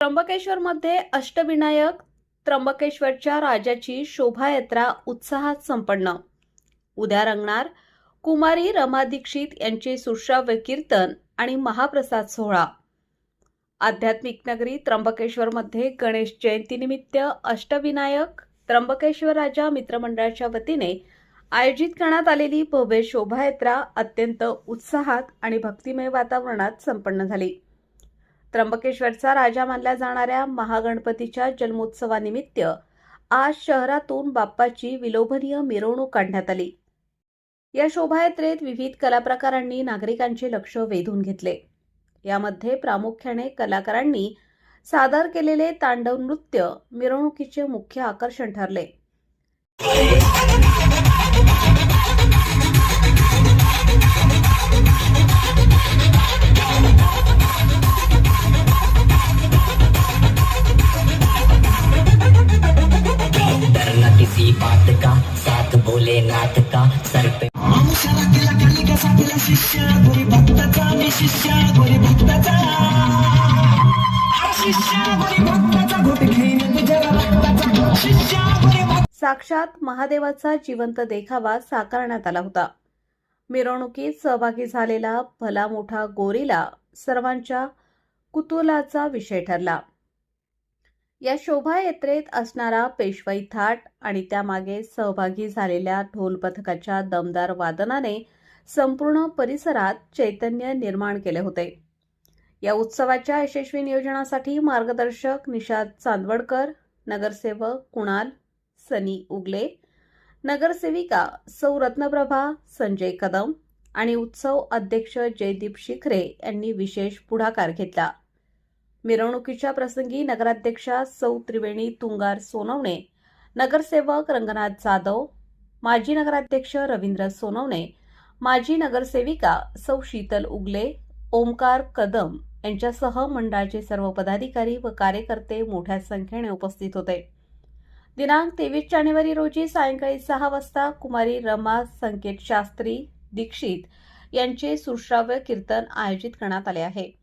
त्र्यंबकेश्वरमध्ये अष्टविनायक त्र्यंबकेश्वरच्या राजाची शोभायात्रा उत्साहात संपन्न. उद्या रंगणार कुमारी रमा दीक्षित यांचे सुश्राव्य कीर्तन आणि महाप्रसाद सोहळा. आध्यात्मिक नगरी त्र्यंबकेश्वरमध्ये गणेश जयंतीनिमित्त अष्टविनायक त्र्यंबकेश्वर राजा मित्रमंडळाच्या वतीने आयोजित करण्यात आलेली भव्य शोभायात्रा अत्यंत उत्साहात आणि भक्तिमय वातावरणात संपन्न झाली. त्र्यंबकेश्वरचा राजा मानल्या जाणाऱ्या महागणपतीच्या जन्मोत्सवानिमित्त आज शहरातून बाप्पाची विलोभनीय मिरवणूक काढण्यात आली. या शोभायात्रेत विविध कलाप्रकारांनी नागरिकांचे लक्ष वेधून घेतले. यामध्ये प्रामुख्याने कलाकारांनी सादर केलेले तांडव नृत्य मिरवणुकीचे मुख्य आकर्षण ठरले. किसी बात का साथ भोलेनाथ का सर पे माणसाला तिला कालिकाचा तिला शिष्य गोरी भक्ताचा मी शिष्य गोरी भक्ताचा. अरे शिष्य गोरी भक्ताचा घोट घेईन तुझ्या रक्ताचा शिष्य गोरी भक्त साक्षात महादेवाचा जिवंत देखावा साकारण्यात आला होता. मिरवणुकीत सहभागी झालेला भला मोठा गोरीला सर्वांच्या कुतूहलाचा विषय ठरला. या शोभायात्रेत असणारा पेशवाई थाट आणि त्यामागे सहभागी झालेल्या ढोल पथकाच्या दमदार वादनाने संपूर्ण परिसरात चैतन्य निर्माण केले होते. या उत्सवाच्या यशस्वी नियोजनासाठी मार्गदर्शक निषाद चांदवडकर नगरसेवक कुणाल सनी उगले नगरसेविका सौ रत्नप्रभा संजय कदम आणि उत्सव अध्यक्ष जयदीप शिखरे यांनी विशेष पुढाकार घेतला. मिरवणुकीच्या प्रसंगी नगराध्यक्षा सौ त्रिवेणी तुंगार सोनवणे नगरसेवक रंगनाथ जाधव माजी नगराध्यक्ष रवींद्र सोनवणे माजी नगरसेविका सौ शीतल उगले ओमकार कदम यांच्यासह मंडळाचे सर्व पदाधिकारी व कार्यकर्ते मोठ्या संख्येने उपस्थित होते. दिनांक तेवीस जानेवारी रोजी सायंकाळी सहा वाजता कुमारी रमा संकेत शास्त्री दीक्षित यांचे सुश्राव्य कीर्तन आयोजित करण्यात आले आहे.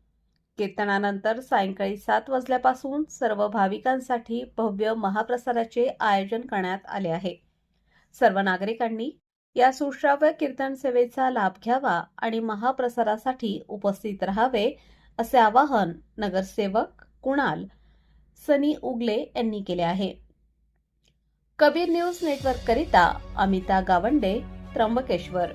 कीर्तनानंतर सायंकाळी सात वाजल्यापासून सर्व भाविकांसाठी भव्य महाप्रसादाचे आयोजन करण्यात आले आहे. सर्व नागरिकांनी या सुश्राव्य कीर्तन सेवेचा लाभ घ्यावा आणि महाप्रसारासाठी उपस्थित राहावे असे आवाहन नगरसेवक कुणाल सनी उगले यांनी केले आहे. कबीर न्यूज नेटवर्क करिता अमिता गावंडे त्र्यंबकेश्वर.